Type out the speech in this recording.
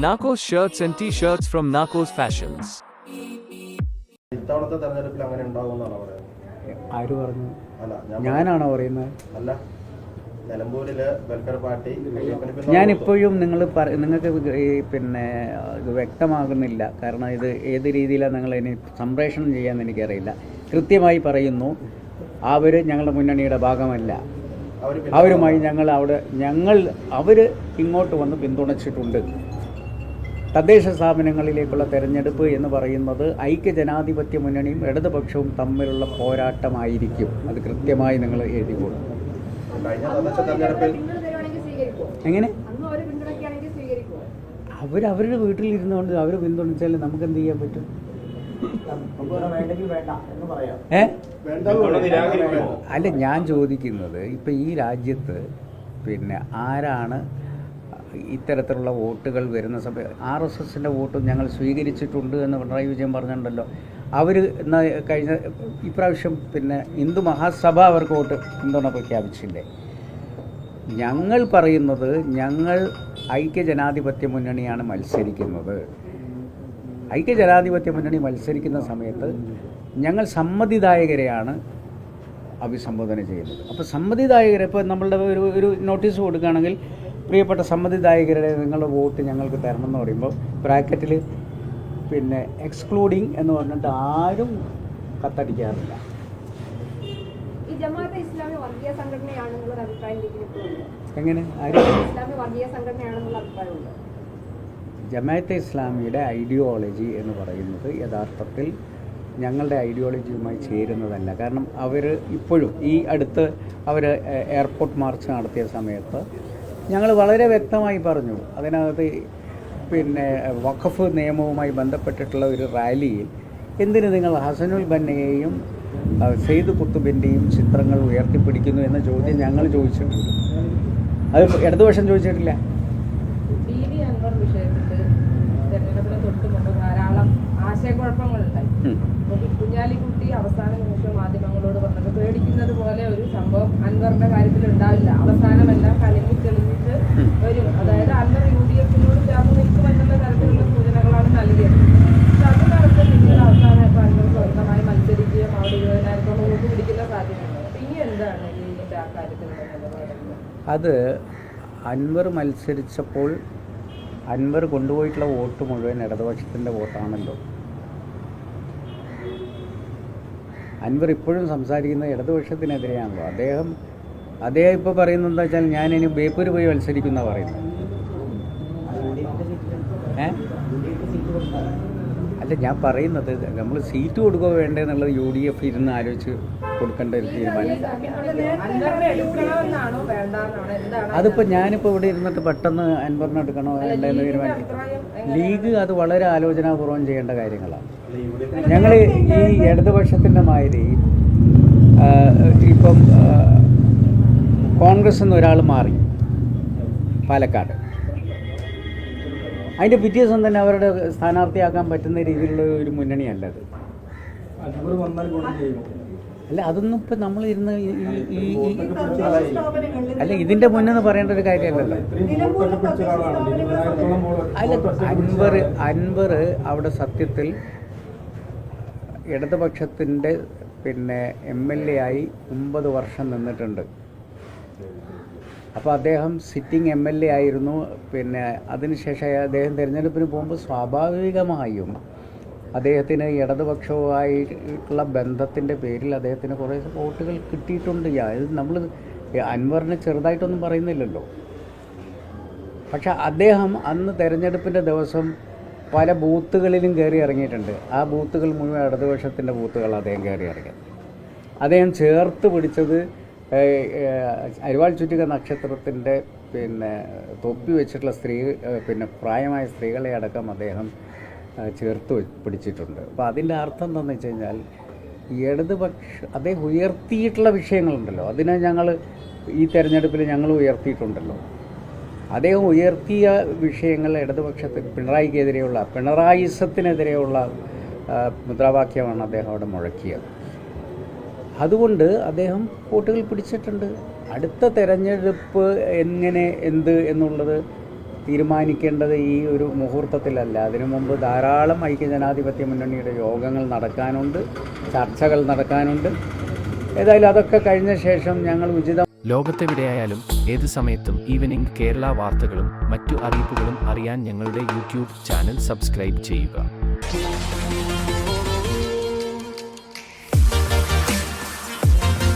Narcos shirts and t-shirts from Narcos fashions ഇത്തവണത്തെ തെരഞ്ഞെടുപ്പിൽ അങ്ങനെ ഉണ്ടാകുമെന്നാണ് പറയുന്നത്? ആര് പറഞ്ഞു? അല്ല ഞാൻ ഞാനാണോ പറയുന്നത്? അല്ല നിലമ്പൂരിൽ വെൽഫെയർ പാർട്ടി ഇപ്പോഴും നിങ്ങൾ നിങ്ങൾക്ക് പിന്നെ ഇത് വ്യക്തമാകുന്നില്ല. കാരണം ഇത് ഏത് രീതിയിലാണ് നിങ്ങൾ ഇനി സംപ്രേഷണം ചെയ്യാമെന്ന് എനിക്കറിയില്ല. കൃത്യമായി പറയുന്നു അവർ ഞങ്ങളുടെ മുന്നണിയുടെ ഭാഗമല്ല. അവരുമായി ഞങ്ങൾ അവിടെ ഞങ്ങൾ അവർ ഇങ്ങോട്ട് വന്ന് പിന്തുണച്ചിട്ടുണ്ട്. തദ്ദേശ സ്ഥാപനങ്ങളിലേക്കുള്ള തെരഞ്ഞെടുപ്പ് എന്ന് പറയുന്നത് ഐക്യ ജനാധിപത്യ മുന്നണിയും ഇടതുപക്ഷവും തമ്മിലുള്ള പോരാട്ടമായിരിക്കും. അത് കൃത്യമായി നിങ്ങൾ എഴുതിക്കോളും എങ്ങനെ? അവരുടെ വീട്ടിലിരുന്നുകൊണ്ട് അവർ പിന്തുണച്ചാൽ നമുക്ക് എന്ത് ചെയ്യാൻ പറ്റും? ഏ? അല്ല ഞാൻ ചോദിക്കുന്നത് ഇപ്പം ഈ രാജ്യത്ത് പിന്നെ ആരാണ് ഇത്തരത്തിലുള്ള വോട്ടുകൾ വരുന്ന സമയം ആർ എസ് എസിന്റെ വോട്ട് ഞങ്ങൾ സ്വീകരിച്ചിട്ടുണ്ട് എന്ന് പിണറായി വിജയൻ പറഞ്ഞിട്ടുണ്ടല്ലോ. അവർ കഴിഞ്ഞ ഇപ്രാവശ്യം പിന്നെ ഹിന്ദു മഹാസഭ അവർക്ക് വോട്ട് പിന്തുണ പ്രഖ്യാപിച്ചില്ലേ? ഞങ്ങൾ പറയുന്നത് ഞങ്ങൾ ഐക്യ ജനാധിപത്യ മുന്നണിയാണ് മത്സരിക്കുന്നത്. ഐക്യ ജനാധിപത്യ മുന്നണി മത്സരിക്കുന്ന സമയത്ത് ഞങ്ങൾ സമ്മതിദായകരെയാണ് അഭിസംബോധന ചെയ്യുന്നത്. അപ്പോൾ സമ്മതിദായകരെ ഇപ്പോൾ നമ്മളുടെ ഒരു ഒരു നോട്ടീസ് കൊടുക്കുകയാണെങ്കിൽ പ്രിയപ്പെട്ട സമ്മതിദായകരുടെ നിങ്ങളുടെ വോട്ട് ഞങ്ങൾക്ക് തരണം എന്ന് പറയുമ്പോൾ ബ്രാക്കറ്റിൽ പിന്നെ എക്സ്ക്ലൂഡിങ് എന്ന് പറഞ്ഞിട്ട് ആരും കത്തടിക്കാറില്ല. എങ്ങനെ? ജമാഅത്തെ ഇസ്ലാമിയുടെ ഐഡിയോളജി എന്ന് പറയുന്നത് യഥാർത്ഥത്തിൽ ഞങ്ങളുടെ ഐഡിയോളജിയുമായി ചേരുന്നതല്ല. കാരണം അവർ ഇപ്പോഴും ഈ അടുത്ത് അവർ എയർപോർട്ട് മാർച്ച് നടത്തിയ സമയത്ത് ഞങ്ങൾ വളരെ വ്യക്തമായി പറഞ്ഞു. അതിനകത്ത് പിന്നെ വഖഫ് നിയമവുമായി ബന്ധപ്പെട്ടിട്ടുള്ള ഒരു റാലിയിൽ എന്തിന് നിങ്ങൾ ഹസനുൽ ബന്നയെയും സെയ്ദ് കുത്തുബിന്റെയും ചിത്രങ്ങൾ ഉയർത്തിപ്പിടിക്കുന്നു എന്ന ചോദ്യം ഞങ്ങൾ ചോദിച്ചിട്ടുണ്ട്. അത് ഇടതുപക്ഷം ചോദിച്ചിട്ടില്ല. കുഞ്ഞാലിക്കുട്ടി അവസാന പേടിക്കുന്നത് പോലെ ഒരു സംഭവം അൻവറിന്റെ കാര്യത്തിൽ ഉണ്ടാവില്ല. അവസാനമെല്ലാം കലങ്ങി തെളിഞ്ഞിട്ട്. വരും. അതായത് അൻവർ യു ഡി എഫിനോട് ചേർന്ന് നിൽക്കുമെന്നുള്ള തരത്തിലുള്ള സൂചനകളാണ് നൽകിയത്. പക്ഷെ അത് നടത്ത് പിന്നീട് അവസാനം ഇപ്പൊ അൻവർ സ്വന്തമായി മത്സരിക്കുകയും അവിടെ ഇരുപതിനായിരത്തോളം വോട്ട് പിടിക്കുന്ന സാധ്യതയുണ്ട് ഇനി എന്താണ് ഇതിന്റെ ആ നിലപാടുകൾ അത് അൻവർ മത്സരിച്ചപ്പോൾ അൻവർ കൊണ്ടുപോയിട്ടുള്ള വോട്ട് മുഴുവൻ ഇടതുപക്ഷത്തിന്റെ വോട്ടാണല്ലോ. അൻവർ ഇപ്പോഴും സംസാരിക്കുന്നത് ഇടതുപക്ഷത്തിനെതിരെയാണല്ലോ. അദ്ദേഹം അദ്ദേഹം ഇപ്പോൾ പറയുന്നത് എന്താ വെച്ചാൽ ഞാൻ ഇനി ബേപ്പൂർ പോയി മത്സരിക്കുന്ന പറയുന്നത്. ഏ? അല്ല ഞാൻ പറയുന്നത് നമ്മൾ സീറ്റ് കൊടുക്കുക വേണ്ടേ എന്നുള്ളത് യു ഡി എഫ് ഇരുന്ന് ആലോചിച്ച് കൊടുക്കേണ്ട ഒരു തീരുമാനം. അതിപ്പോൾ ഞാനിപ്പോൾ ഇവിടെ ഇരുന്നിട്ട് പെട്ടെന്ന് അൻപറിന് എടുക്കണോ വേണ്ടെന്ന് തീരുമാനിക്കും. ലീഗ് അത് വളരെ ആലോചനാപൂർവം ചെയ്യേണ്ട കാര്യങ്ങളാണ്. ഞങ്ങൾ ഈ ഇടതുപക്ഷത്തിന്റെ മാതിരി ഇപ്പം കോൺഗ്രസ് നിന്ന് ഒരാൾ മാറി പാലക്കാട്. അതിന്റെ പിറ്റേ ദിവസം തന്നെ അവരുടെ സ്ഥാനാർത്ഥിയാക്കാൻ പറ്റുന്ന രീതിയിലുള്ള ഒരു മുന്നണിയല്ല അത്. അല്ല അതൊന്നും ഇപ്പം നമ്മൾ ഇരുന്ന് ഈ- ഈ- ഈ- ഈ- അല്ല ഇതിന്റെ മുന്നെന്ന് പറയേണ്ട ഒരു കാര്യമല്ലല്ലോ. അല്ല അൻവർ അൻവർ അവിടെ സത്യത്തിൽ ഇടതുപക്ഷത്തിന്റെ പിന്നെ എം എൽ എ ആയി ഒമ്പത് വർഷം നിന്നിട്ടുണ്ട്. അപ്പോൾ അദ്ദേഹം സിറ്റിംഗ് എം എൽ എ ആയിരുന്നു. പിന്നെ അതിനുശേഷം അദ്ദേഹം തിരഞ്ഞെടുപ്പിന് പോകുമ്പോൾ സ്വാഭാവികമായും അദ്ദേഹത്തിന് ഇടതുപക്ഷവുമായിട്ടുള്ള ബന്ധത്തിന്റെ പേരിൽ അദ്ദേഹത്തിന് കുറേ വോട്ടുകൾ കിട്ടിയിട്ടുണ്ട്. ഇത് നമ്മൾ അൻവറിന് ചെറുതായിട്ടൊന്നും പറയുന്നില്ലല്ലോ. പക്ഷെ അദ്ദേഹം അന്ന് തെരഞ്ഞെടുപ്പിന്റെ ദിവസം പല ബൂത്തുകളിലും കയറി ഇറങ്ങിയിട്ടുണ്ട്. ആ ബൂത്തുകൾ മുഴുവൻ ഇടതുപക്ഷത്തിന്റെ ബൂത്തുകൾ അദ്ദേഹം കയറി ഇറങ്ങി അദ്ദേഹം ചേർത്ത് പിടിച്ചത് അരിവാൾ ചുറ്റിക നക്ഷത്രത്തിന്റെ പിന്നെ തൊപ്പി വെച്ചിട്ടുള്ള സ്ത്രീ പിന്നെ പ്രായമായ സ്ത്രീകളെ അടക്കം അദ്ദേഹം ചേർത്ത് പിടിച്ചിട്ടുണ്ട്. അപ്പോൾ അതിന്റെ അർത്ഥം എന്താണെന്ന് വെച്ച് കഴിഞ്ഞാൽ ഇടതുപക്ഷ അദ്ദേഹം ഉയർത്തിയിട്ടുള്ള വിഷയങ്ങളുണ്ടല്ലോ. അതിനെ ഞങ്ങൾ ഈ തെരഞ്ഞെടുപ്പിൽ ഞങ്ങൾ ഉയർത്തിയിട്ടുണ്ടല്ലോ. അദ്ദേഹം ഉയർത്തിയ വിഷയങ്ങൾ ഇടതുപക്ഷത്തിന് പിണറായിക്കെതിരെയുള്ള പിണറായിസത്തിനെതിരെയുള്ള മുദ്രാവാക്യമാണ് അദ്ദേഹം അവിടെ മുഴക്കിയത്. അതുകൊണ്ട് അദ്ദേഹം വോട്ടുകൾ പിടിച്ചിട്ടുണ്ട്. അടുത്ത തെരഞ്ഞെടുപ്പ് എങ്ങനെ എന്ത് എന്നുള്ളത് തീരുമാനിക്കേണ്ടത് ഈ ഒരു മുഹൂർത്തത്തിലല്ല. അതിനു മുമ്പ് ധാരാളം ഐക്യജനാധിപത്യ മുന്നണിയുടെ യോഗങ്ങൾ നടക്കാനുണ്ട് ചർച്ചകൾ നടക്കാനുണ്ട്. ഏതായാലും അതൊക്കെ കഴിഞ്ഞ ശേഷം ഞങ്ങൾ ഉചിതം ലോകത്തെവിടെയായാലും ഏത് സമയത്തും ഈവനിംഗ് കേരള വാർത്തകളും മറ്റു അറിയിപ്പുകളും അറിയാൻ ഞങ്ങളുടെ യൂട്യൂബ് ചാനൽ സബ്സ്ക്രൈബ് ചെയ്യുക.